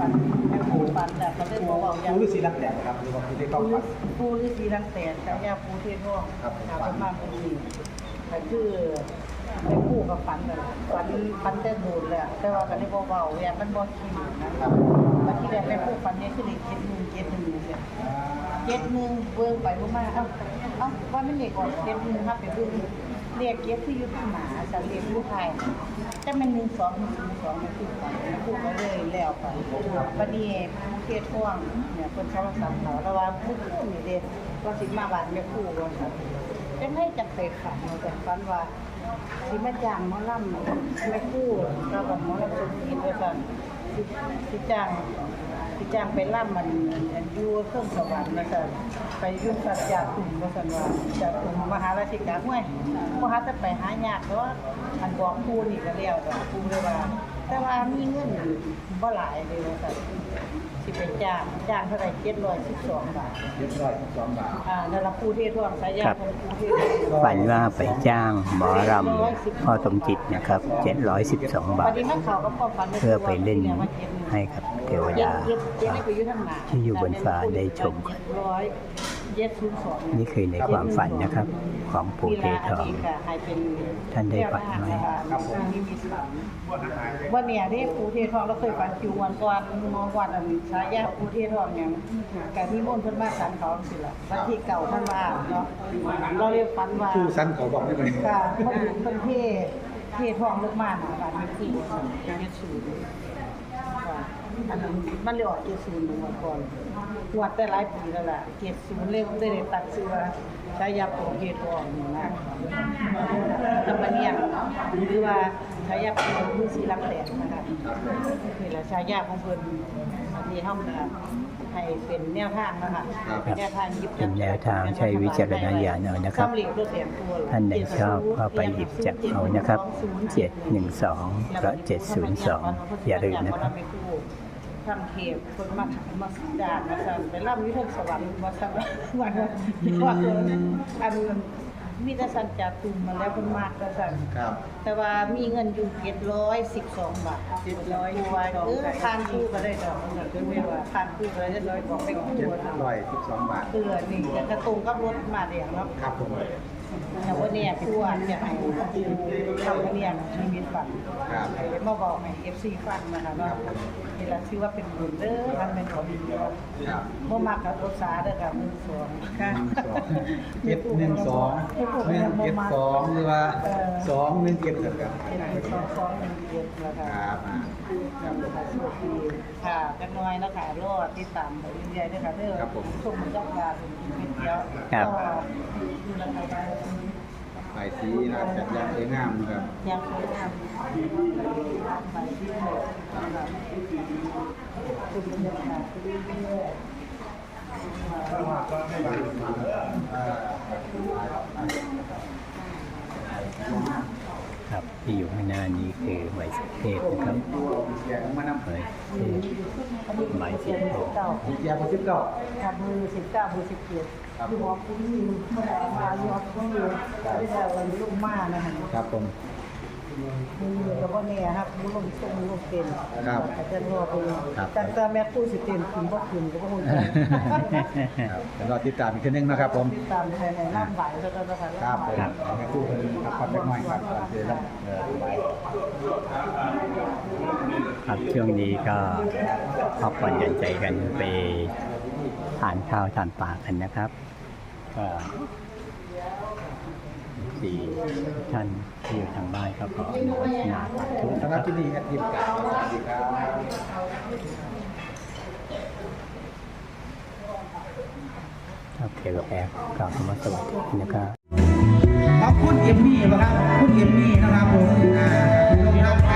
ฝันแม่ครูฝันแต่ก็เลยบอกว่าอย่างผู้ฤาษีรักแดดนะครับหรือว่าผู้ที่เข้าฝันปูฤาษีรังแตนกับยาปูเทศร่วงครับผมหาประมาณนี้แต่คือแม่ครูกับฝันกันฝันฝันแต่โดนเลยอะแต่ว่าก็ได้บอกว่าอย่างมันบ่คิดนะครับมาที่แรกแม่ครูฝันเนี่ยคือเด็กเจ็ดหนึ่งเจ็ดหนึ่งเนี่ยเจ็ดหนึ่งเบิ่งไปเบิ่งมาเอ้าเอ้าว่ามันเด็กกว่าเจ็ดหนึ่งครับไปเบิ่ง เรียกเจ็ดที่อยู่ที่หมาจะเรียกผู้ไทยแต่มันหนึ่งสองหนึ่งสองมันคือของผู้ก็เลยแล้วไปวันนี้ผู้เทศท่วงเนี่ยคนชาวสัมเขาระว่าผู้ผู้นี่เด็กว่าสิมาบานแม่ครูว่าครับจะให้จังไปฝันแต่ฝันว่าสิมาจางมอล่ำแม่ครูเรากับหมอล่ำสมกินด้วยกันสิจาง ที่จ้างไปล่ำมันอันอยูเครื่องสวรรค์นะจ๊ะไปยุ่งสัตว์จากกลุ่มว่าสันว่าจากกลุ่มมหาราชิกาห้วยมหาจะไปหายากเพราะว่าอันบอกครูนี่ก็เลี้ยวแต่ครูเลยว่า แต่ว่ามีเงินบ่หลายเลยว่าสัน สิไปจ้างจ้างเท่าไหร่เจ็ดร้อยสิบสองบาทเรียบร้อยสองบาทอ่านั่นละครูเทศร่วมสายยาของครูเทศร่วมฝันว่าไปจ้างหมอรำพ่อสมจิตนะครับ 712 บาวันทนี้นักข่าวก็พอฝันเพื่อไปเล่นให้กับเทวดาเย็ดเย็ดให้ไปอยู่ทางหน้าที่อยู่บนฟ้าได้ชมกัน ร้อยเย็ดศู นย์สองนี่คือในความฝันนะครับ ของปู่เททองท่านได้ฝันไหมครับผมมีมีฝันว่าเนี่ยที่ปูเททองเราเคยฝันคิววันก่อนมองวันอันฉายาปูเททองเนี่ยการที่มนต์เพิ่นมาสันเขาสิล่ะวันที่เก่าท่านว่าเนาะเราเรียกฝันว่าผู้สั้นเขาบอกได้ไหมค่ะเขาอยู่เพิ่นเทเททองลูกมาหนาบ้านมีที่เจ็ดศูนย์ค่ะอันนั้นมันเลยออกเจ็ดศูนย์มาก่อน หวดแต่หลายปีแล้วล่ะเจ็ดศูนย์เลยได้ได้ตัดเสื้อฉายาปูเททองนี่นะตำมันเนี่ยหรือว่าฉายาเป็นผู้สีรักแหลกนะคะคือละฉายาของเพิ่นอันนี้เฮานะคะให้เป็นแนวทางนะคะเป็นแนวทางหยิบจับเป็นแนวทางใช้วิจารณญาณเอานะครับซ้ำเหล็กรถแหลมตัวท่านใดชอบก็ไปหยิบจับเอานะครับ 712และ702 อย่าลืมนะครับ ทำเขตคนมามาสัดานมาสั่นไปร่ำวิเทศสวรรค์มาสั่นวันวันที่ว่าเกินอันมีแต่สันจากตุ่มมาแล้วคนมากกระสันครับ แต่ว่ามีเงินอยู่เจ็ดร้อยสิบสองบาทเจ็ดร้อยตัวเออทานคู่ก็ได้ดอกมันก็ไม่ว่าทานคู่ก็ได้เจ็ดร้อยบอกไปคู่เจ็ดร้อยสิบสองบาทเตือนี่จะกระตุงกับรถมาเดียวเนาะครับผมแต่ว่าเนี่ยคู่อะจะให้ทำกันเนี่ยมีมิตรฝันครับให้มาบอกให้เอฟซีฟังนะคะเนาะ นี่แหละชื่อว่าเป็นบุญเด้อทำเป็นของดีเนาะครับเมื่อมากับรถสาเด้อค่ะมือสองค่ะเจ็ดหนึ่งสองหนึ่งเจ็ดสองหรือว่าสองหนึ่งเจ็ดครับเป็นหนึ่งสองสองหนึ่งเจ็ดแล้วคค่ะรับอ่าครับค่ะกันน้อยนะคะรอติดตามไปเรื่อยๆด้วยค่ะเด้อชมจักรยานเป็นเดียวครับ ก็ดูแลกันไปสีนะครับจัดยางสวยงามนะครับยังสวยงามไปที่หกนะคะคุณบรรยากาศที่นี่ครับที่อยู่ข้างหน้านี้คือไหวสิเทพนะครับแยกมานำไหวเทพ หวสิเทพเก้าแยกมาสิบเก้าครับมือสิบเก้ามือสิบเจ็ดที่บอกคุณมีเมื่อไหร่มาอยู่ต้องอยู่ที่เราวันลูกมานะฮะครับผม มือกับว่าเนี่ยครับมือลงทรงมือลงเต็มครับอาจจะรอไปครับ แต่แต่แม่ตู้สิเต็มคุณบ่คุณก็บ่คงจะครับเดี๋ยวรอติดตามอีกทีนึงนะครับผมตามภายในน้ำไหวแล้วก็นะคะครับผมครับเอาให้คู่เป็นพักผ่อนเล็กน้อยครับก่อนเดี๋ยวรับเออไปครับช่วงนี้ก็พักผ่อนหย่อนใจกันไปทานข้าวทานปลากันนะครับก็ สี่ท่านที่อยู่ทางบ้านก็ขออนุโมทนาสาธุนะสำหครัรับบที่นี่แอดยิมครับสวัสดีครับครับเทวแอบกล่าวคำว่าสวัสดีนะครับ ขอบคุณเอ็มมี่นะครับคุณเอ็มมี่นะครับผมอ่าลงรับไป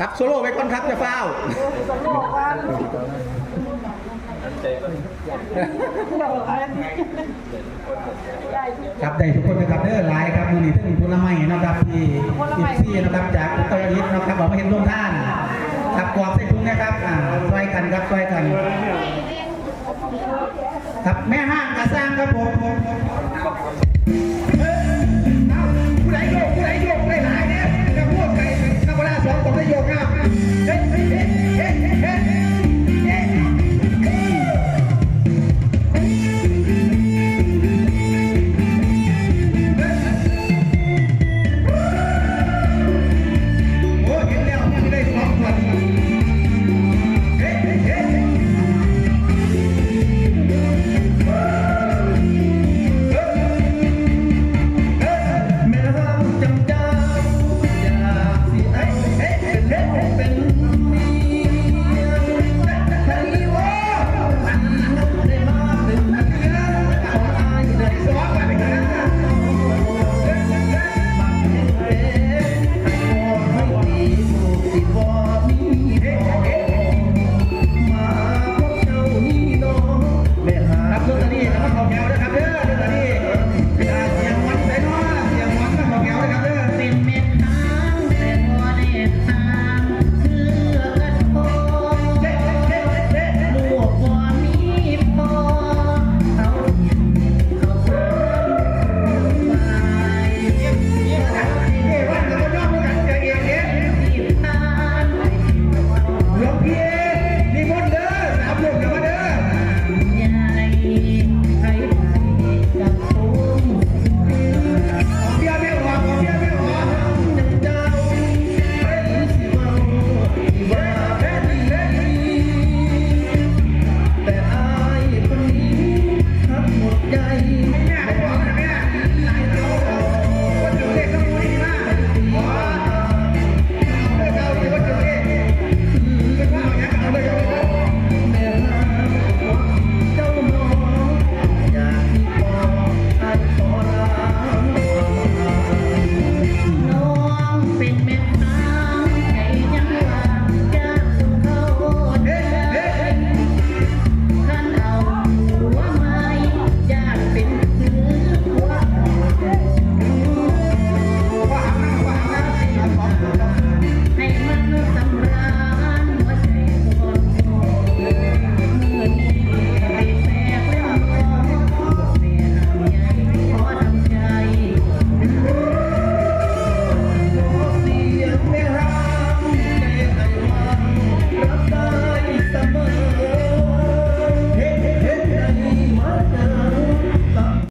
ครับโซโล่ไว้ก่อนครับจะเฝ้าสโลกวันเราอันได้ทุกครับได้ทุกคนนะครับเด้อหลายครับมือนี้ถึงผลไม้นะครับที่ที่ซี่นะครับจากอุตรดิตถ์นะครับบอกมาเห็นร่วมท่านครับกรอบใส่ถุงนะครับอ่าช่วยกันครับช่วยกันครับแม่ห้างกระสร้างครับผม